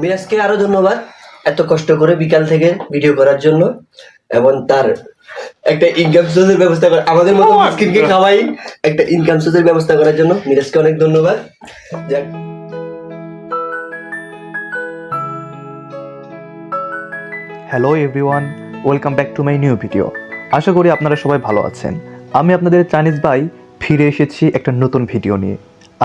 মিরাজকে আরও ধন্যবাদ এত কষ্ট করে বিকাল থেকে ভিডিও করার জন্য এবং তার একটা ইনকাম সোর্সের ব্যবস্থা করা আমাদের মতো মিসকিনকে খাওয়াই একটা ইনকাম সোর্সের ব্যবস্থা করার জন্য মিরাজকে অনেক ধন্যবাদ। যাক। Hello everyone welcome back to my new video আশা করি আপনারা সবাই ভালো আছেন। আমি আপনাদের চাইনিজ ভাই ফিরে এসেছি একটা নতুন ভিডিও নিয়ে।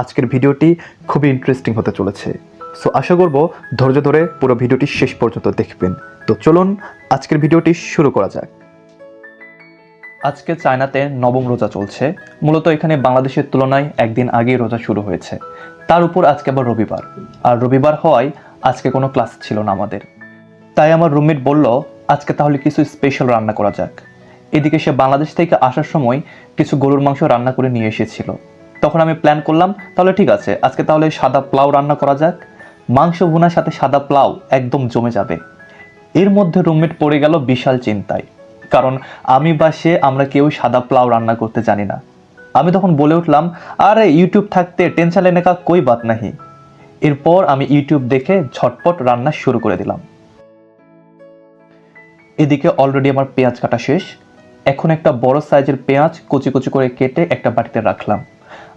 আজকের ভিডিওটি খুবই ইন্টারেস্টিং হতে চলেছে। সো আশা করব ধৈর্য ধরে পুরো ভিডিওটি শেষ পর্যন্ত দেখবেন। তো চলুন আজকের ভিডিওটি শুরু করা যাক। আজকে চায়নাতে নবম রোজা চলছে। মূলত এখানে বাংলাদেশের তুলনায় একদিন আগেই রোজা শুরু হয়েছে। তার উপর আজকে আবার রবিবার। আর রবিবার হওয়ায় আজকে কোনো ক্লাস ছিল না আমাদের। তাই আমার রুমমেট বলল, আজকে তাহলে কিছু স্পেশাল রান্না করা যাক। এদিকে সে বাংলাদেশ থেকে আসার সময় কিছু গরুর মাংস রান্না করে নিয়ে এসেছিল। তখন আমি প্ল্যান করলাম, তাহলে ঠিক আছে, আজকে তাহলে সাদা প্লাউ রান্না করা যাক। মাংস ভুনার সাথে সাদা প্লাউ একদম জমে যাবে। এর মধ্যে রুমমেট পড়ে গেল বিশাল চিন্তায়। কারণ আমি বা সে, আমরা কেউ সাদা প্লাউ রান্না করতে জানি না। আমি তখন বলে উঠলাম, আরে ইউটিউব থাকতে টেনশন লেনে কা কই বাত নাহি? এরপর আমি ইউটিউব দেখে ঝটপট রান্না শুরু করে দিলাম। এদিকে অলরেডি আমার পেঁয়াজ কাটা শেষ। এখন একটা বড় সাইজের পেঁয়াজ কুচি কুচি করে কেটে একটা বাটিতে রাখলাম।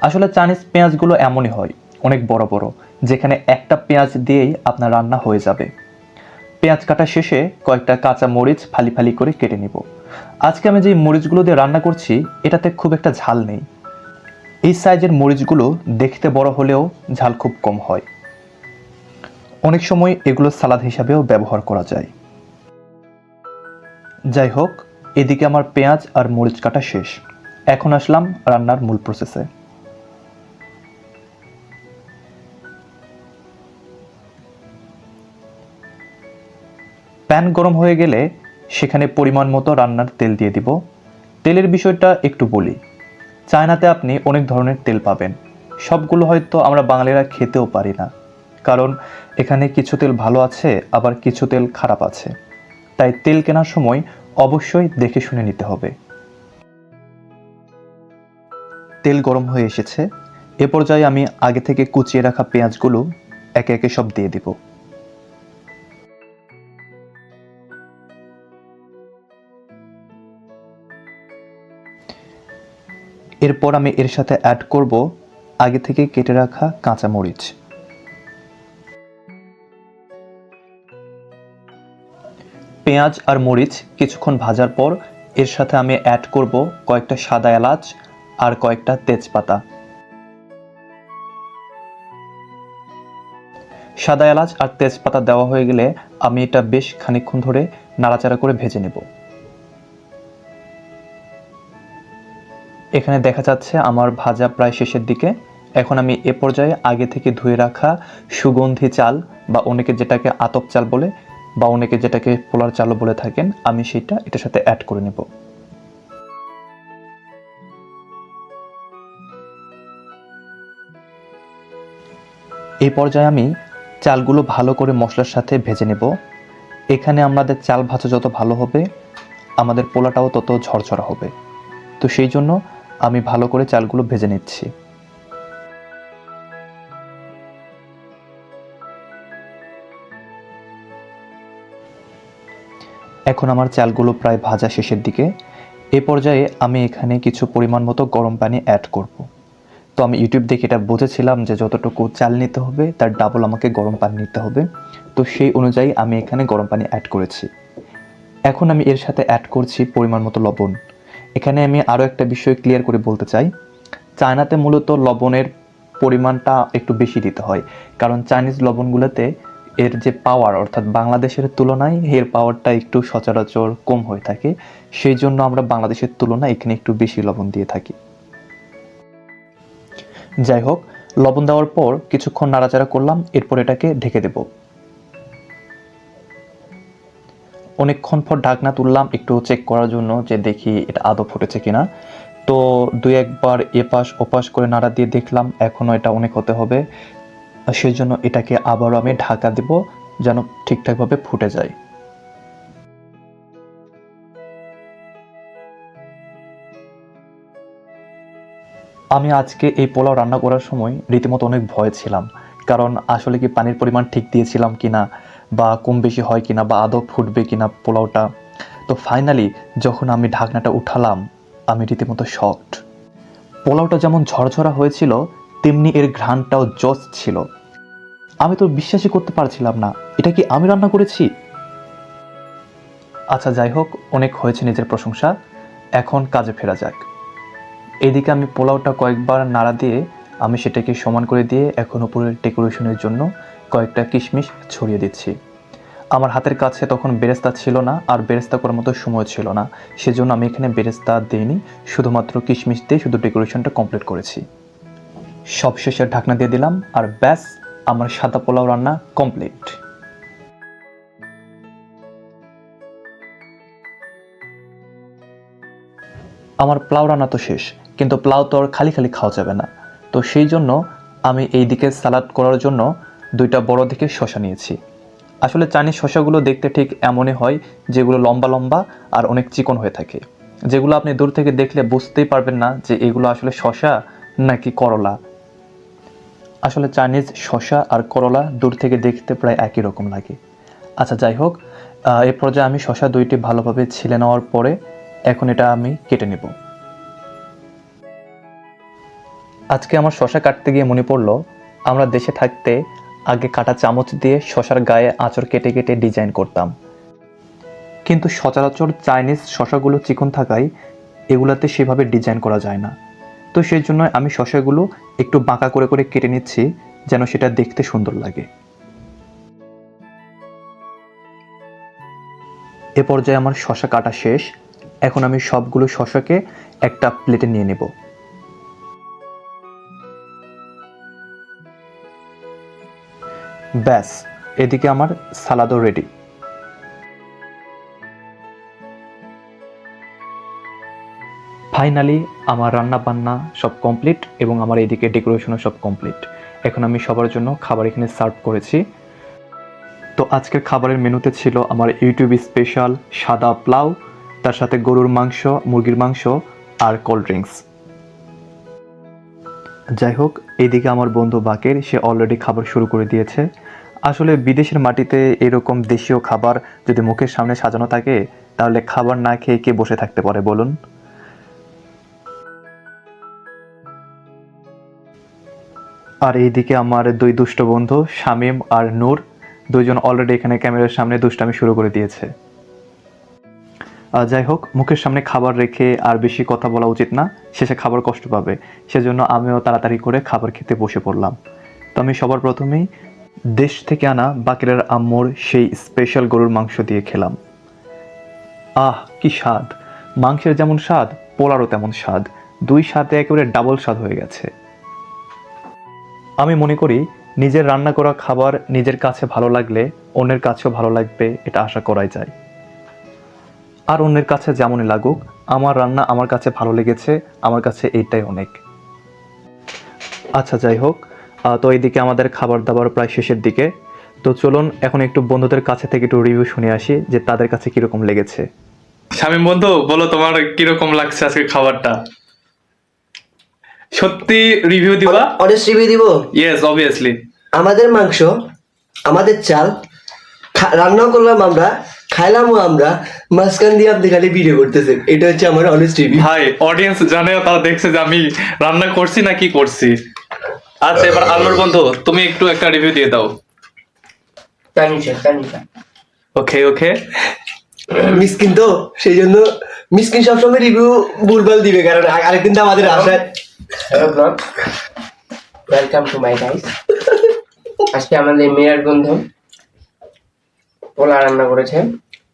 আসলে চাইনিজ পেঁয়াজগুলো এমনই হয়, অনেক বড় বড়। যেখানে একটা পেঁয়াজ দিয়েই আপনার রান্না হয়ে যাবে। পেঁয়াজ কাটা শেষে কয়েকটা কাঁচা মরিচ ফালি ফালি করে কেটে নিব। আজকে আমি যে মরিচগুলো দিয়ে রান্না করছি, এটাতে খুব একটা ঝাল নেই। এই সাইজের মরিচগুলো দেখতে বড় হলেও ঝাল খুব কম হয়। অনেক সময় এগুলো সালাদ হিসাবেও ব্যবহার করা যায়। যাই হোক, এদিকে আমার পেঁয়াজ আর মরিচ কাটা শেষ। এখন আসলাম রান্নার মূল প্রসেসে প্যান গরম হয়ে গেলে সেখানে পরিমাণ মতো রান্নার তেল দিয়ে দিব। তেলের বিষয়টা একটু বলি। চায়নাতে আপনি অনেক ধরনের তেল পাবেন। সবগুলো হয়তো আমরা বাঙালিরা খেতেও পারি না। কারণ এখানে কিছু তেল ভালো আছে, আবার কিছু তেল খারাপ আছে। তাই তেল কেনার সময় অবশ্যই দেখে শুনে নিতে হবে। তেল গরম হয়ে এসেছে। এ পর্যায়ে আমি আগে থেকে কুচিয়ে রাখা পেঁয়াজগুলো একে একে সব দিয়ে দিব। এরপর আমি এর সাথে অ্যাড করব আগে থেকে কেটে রাখা কাঁচা মরিচ পেঁয়াজ আর মরিচ কিছুক্ষণ ভাজার পর এর সাথে আমি অ্যাড করব কয়েকটা সাদা এলাচ আর কয়েকটা তেজপাতা। সাদা এলাচ আর তেজপাতা দেওয়া হয়ে গেলে আমি এটা বেশ খানিকক্ষণ ধরে নাড়াচাড়া করে ভেজে নেব। এখানে দেখা যাচ্ছে আমার ভাজা প্রায় শেষের দিকে। এখন আমি এ পর্যায়ে আগে থেকে ধুয়ে রাখা সুগন্ধি চাল বা অনেকে যেটাকে আতপ চাল বলে বা অনেকে যেটাকে পোলার চালও বলে থাকেন, আমি সেটা এটার সাথে অ্যাড করে নেব। এই পর্যায়ে আমি চালগুলো ভালো করে মশলার সাথে ভেজে নেব। এখানে আমাদের চাল ভাজা যত ভালো হবে, আমাদের পোলাটাও তত ঝরঝরা হবে। তো সেই জন্য আমি ভালো করে চালগুলো ভেজে নিচ্ছি। এখন আমার চালগুলো প্রায় ভাজা শেষের দিকে। এ পর্যায়ে আমি এখানে কিছু পরিমাণ মতো গরম পানি অ্যাড করব। তো আমি ইউটিউব দেখে এটা বুঝেছিলাম যে যতটুকু চাল নিতে হবে, তার ডাবল আমাকে গরম পানি নিতে হবে। তো সেই অনুযায়ী আমি এখানে গরম পানি অ্যাড করেছি। এখন আমি এর সাথে অ্যাড করছি পরিমাণ মতো লবণ। এখানে আমি আরও একটা বিষয় ক্লিয়ার করে বলতে চাই। চায়নাতে মূলত লবণের পরিমাণটা একটু বেশি দিতে হয়। কারণ চাইনিজ লবণগুলোতে এর যে পাওয়ার অর্থাৎ বাংলাদেশের তুলনায় এর পাওয়ারটা একটু সচরাচর কম হয়ে থাকে। সেই জন্য আমরা বাংলাদেশের তুলনায় এখানে একটু বেশি লবণ দিয়ে থাকি। যাই হোক, লবণ দেওয়ার পর কিছুক্ষণ নাড়াচাড়া করলাম, এরপর এটাকে ঢেকে দেব। অনেকক্ষণ পর ঢাকনা তুললাম একটু চেক করার জন্য যে দেখি এটা আদৌ ফুটেছে কিনা। তো দুই একবার এপাশ ওপাশ করে নাড়া দিয়ে দেখলাম এখনও এটা অনেক হতে হবে। সেই জন্য এটাকে আবারও আমি ঢাকা দেব যেন ঠিকঠাকভাবে ফুটে যায়। আমি আজকে এই পোলাও রান্না করার সময় রীতিমতো অনেক ভয় ছিলাম, কারণ আসলে কি পানির পরিমাণ ঠিক দিয়েছিলাম কিনা বা কম বেশি হয় কিনা বা আদৌ ফুটবে কিনা পোলাওটা। তো ফাইনালি যখন আমি ঢাকনাটা উঠালাম, আমি রীতিমতো শকড পোলাওটা যেমন ঝরঝরা হয়েছিল, তেমনি এর ঘ্রাণটাও জস ছিল। আমি তো বিশ্বাসই করতে পারছিলাম না, এটা কি আমি রান্না করেছি? আচ্ছা যাই হোক, অনেক হয়েছে নিজের প্রশংসা। এখন কাজে ফেরা যাক। এদিকে আমি পোলাওটা কয়েকবার নাড়া দিয়ে, আমি সেটাকে সমান করে দিয়ে এখন উপরে ডেকোরেশনের জন্য কয়েকটা কিশমিশ ছড়িয়ে দিচ্ছি। আমার হাতের কাছে তখন বেরেস্তা ছিল না আর বেরেস্তা করার মতো সময় ছিল না। সেজন্য আমি এখানে বেরেস্তা দিইনি, শুধুমাত্র কিশমিশ দিয়ে শুধু ডেকোরেশনটা কমপ্লিট করেছি। সবশেষে ঢাকনা দিয়ে দিলাম আর ব্যাস, আমার সাদা পোলাও রান্না কমপ্লিট। আমার প্লাউ রান্না তো শেষ, কিন্তু প্লাউ তো আর খালি খালি খাওয়া যাবে না। তো সেই জন্য আমি এই দিকে সালাদ করার জন্য দুইটা বড় দিকে শশা নিয়েছি। আসলে চাইনিজ শশাগুলো দেখতে ঠিক এমনই হয় যেগুলো লম্বা লম্বা আর অনেক চিকন হয়ে থাকে। যেগুলো আপনি দূর থেকে দেখলে বুঝতেই পারবেন না যে এগুলো আসলে শশা নাকি করলা। আসলে চাইনিজ শশা আর করলা দূর থেকে দেখতে প্রায় একই রকম লাগে। আচ্ছা যাই হোক এই পর্যায়ে আমি শশা দুইটি ভালোভাবে ছিলে নেওয়ার পরে এখন এটা আমি কেটে নেব। আজকে আমার শশা কাটতে গিয়ে মনে পড়ল, আমরা দেশে থাকতে আগে কাটা চামচ দিয়ে শশার গায়ে আঁচড় কেটে কেটে ডিজাইন করতাম। কিন্তু সচরাচর চাইনিজ শশাগুলো চিকন থাকায় এগুলাতে সেভাবে ডিজাইন করা যায় না। তো সেই জন্য আমি শশাগুলো একটু বাঁকা করে করে কেটে নিচ্ছি, যেন সেটা দেখতে সুন্দর লাগে। এ পর্যায়ে আমার শশা কাটা শেষ। এখন আমি সবগুলো শশাকে একটা প্লেটে নিয়ে নেব। ব্যাস, এদিকে আমার সালাদও রেডি ফাইনালি আমার রান্না বান্না সব কমপ্লিট এবং আমার এদিকে ডেকোরেশনও সব কমপ্লিট এখন আমি সবার জন্য খাবার এখানে সার্ভ করেছি। তো আজকের খাবারের মেনুতে ছিল আমার ইউটিউব স্পেশাল সাদা প্লাউ তার সাথে গরুর মাংস, মুরগির মাংস আর কোল্ড ড্রিঙ্কস যাই হোক, এদিকে আমার বন্ধু বাকের, সে অলরেডি খাবার শুরু করে দিয়েছে। আসলে বিদেশের মাটিতে এরকম দেশীয় খাবার যদি মুখের সামনে সাজানো থাকে, তাহলে খাবার না খেয়ে কে বসে থাকতে পারে বলুন? আর এইদিকে আমার দুই দুষ্ট বন্ধু, শামীম আর নূর, দুইজন অলরেডি এখানে ক্যামেরার সামনে দুষ্টামি শুরু করে দিয়েছে। যাই হোক, মুখের সামনে খাবার রেখে আর বেশি কথা বলা উচিত না, শেষে খাবার কষ্ট পাবে। সেজন্য আমিও তাড়াতাড়ি করে খাবার খেতে বসে পড়লাম। তো আমি সবার প্রথমেই দেশ থেকে আনা বাকিরার আম্মুর সেই স্পেশাল গরুর মাংস দিয়ে খেলাম। আহ, কি স্বাদ! মাংসের যেমন স্বাদ, পোলারও তেমন স্বাদ। দুই স্বাদে একেবারে ডাবল স্বাদ হয়ে গেছে। আমি মনে করি, নিজের রান্না করা খাবার নিজের কাছে ভালো লাগলে অন্যের কাছেও ভালো লাগবে, এটা আশা করাই যায়। আর অন্যের কাছে যেমনই লাগুক, আমার রান্না আমার কাছে ভালো লেগেছে, আমার কাছে এইটাই অনেক। আচ্ছা যাই হোক তো এইদিকে আমাদের খাবার দাবার প্রায় শেষের দিকে। তো চলুন এখন একটু বন্ধুদের কাছে থেকে একটু রিভিউ শুনে আসি যে তাদের কাছে কীরকম লেগেছে। শামীম বন্ধু বলো তোমার কীরকম লাগছে আজকে খাবারটা? সত্যি রিভিউ দিবা? অনেস্ট রিভিউ দিব? ইয়েস অবভিয়াসলি আমাদের মাংস আমাদের চাল রান্নাও করলাম আমরা খাইলামও আমরা মাঝখান দিয়ে আপনি খালি ভিডিও করতেছেন। এটা হচ্ছে আমার অনেস্ট রিভিউ ভাই অডিয়েন্স জানে তারা দেখছে যে আমি রান্না করছি না কি করছি। আচ্ছা এবার আল্লুর বন্ধু তুমি একটু একটা রিভিউ দিয়ে দাও। তানিশা তানিশা ওকে ওকে মিসকিন তো সেই জন্য মিসকিন সবসময় রিভিউ ভুলভাল দিবে কারণ আরেকদিন তো আমাদের hello blog welcome to my guys আজকে আমাদের মেয়ের বন্ধু পোলা রান্না করেছে।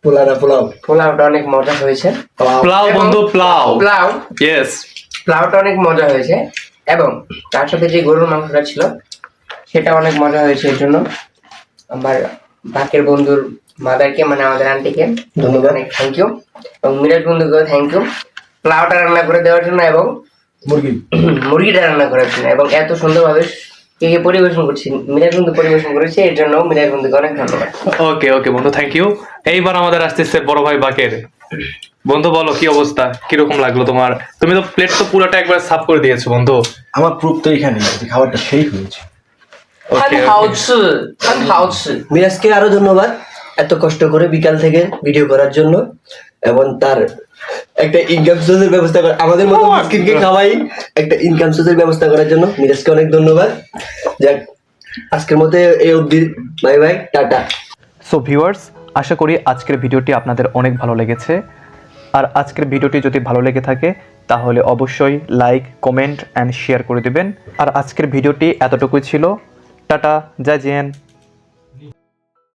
পোলারা পোলাও। পোলাওটা অনেক মজা হয়েছে। প্লাও বন্ধু প্লাও। পোলাও। ইয়েস পোলাওটা অনেক মজা হয়েছে। এবং তার সাথে যে গরুর মাংসটা ছিল সেটা অনেক মজা হয়েছে এর জন্য। আমার বাকের বন্ধুর মাদারকে মানে আমাদের আন্টিকে ধন্যবাদ। অনেক থ্যাংক ইউ এবং মিরাজ বন্ধুকেও থ্যাংক ইউ পোলাওটা রান্না করে দেওয়ার জন্য এবং মুরগি। মুরগিটা রান্না করার জন্য। এবং এত সুন্দরভাবে কে কে পরিবেশন করছি মিরাজ বন্ধু পরিবেশন করেছে এর জন্য মিরাজ বন্ধুকে অনেক ধন্যবাদ। ওকে ওকে বন্ধু থ্যাংক ইউ এইবার আমাদের আসতেছে বড় ভাই বাকের। বন্ধু বলো কি অবস্থা? কীরকম লাগল তোমার? তুমি তো প্লেট তো পুরোটা একবার সাফ করে দিয়েছ বন্ধু। আমার প্রুফ তো এখানে খাবারটা সেই হয়েছে। মিরাজকে আরও ধন্যবাদ এত কষ্ট করে বিকাল থেকে ভিডিও করার জন্য এবং তার একটা ইনকাম সোর্সের ব্যবস্থা করা আমাদের মতো মাস্কিনকে খাওয়াই একটা ইনকাম সোর্সের ব্যবস্থা করার জন্য মিরাজকে অনেক ধন্যবাদ। যাক আজকের মতো এই অবধি। Bye bye tata. So viewers আশা করি আজকের ভিডিওটি আপনাদের অনেক ভালো লেগেছে। আর আজকের ভিডিওটি যদি ভালো লেগে থাকে, তাহলে অবশ্যই লাইক কমেন্ট অ্যান্ড শেয়ার করে দেবেন। আর আজকের ভিডিওটি এতটুকুই ছিল। টাটা, জয় জেন